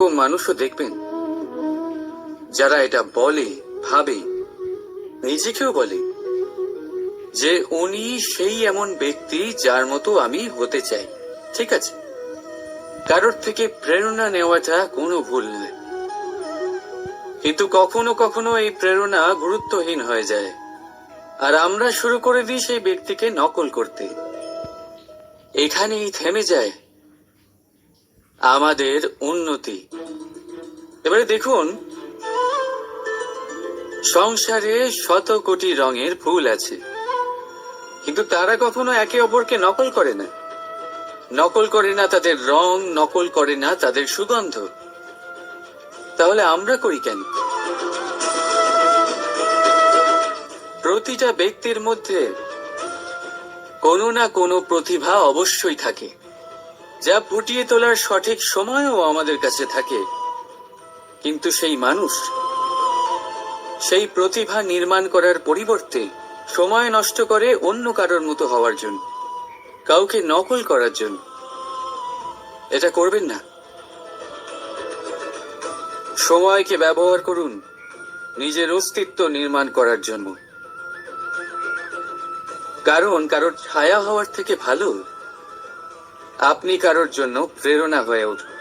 মানুষও দেখবেন যারা এটা বলে, ভাবে, নিজেকেও বলে যে উনি সেই এমন ব্যক্তি যার মতো আমি হতে চাই, ঠিক আছে? কারোর থেকে প্রেরণা নেওয়াটা কোনো ভুল নয়। কিন্তু কখনো কখনো এই প্রেরণা গুরুত্বহীন হয়ে যায়। আর আমরা শুরু করে দিই সেই ব্যক্তিকে নকল করতে। এখানেই থেমে যায় আমাদের উন্নতি। এবারে দেখুন, সংসারে শত কোটি রঙের ফুল আছে, কিন্তু তারা কখনো একে অপরকে নকল করে না। নকল করে না তাদের রং, নকল করে না তাদের সুগন্ধ। তাহলে আমরা করি কেন? প্রতিটা ব্যক্তির মধ্যে কোনো না কোনো প্রতিভা অবশ্যই থাকে। যা ফুটিয়ে তোলার সঠিক সময়ও আমাদের কাছে থাকে। কিন্তু সেই মানুষ, সেই প্রতিভা নির্মাণ করার পরিবর্তে সময় নষ্ট করে অন্য কারোর মতো হওয়ার জন্য, কাউকে নকল করার জন্য। এটা করবেন না। সময়কে ব্যবহার করুন, নিজের অস্তিত্ব নির্মাণ করার জন্য। কারণ কারোর ছায়া হওয়ার থেকে ভালো আপনি কারোর জন্য প্রেরণা হয়ে উঠুন।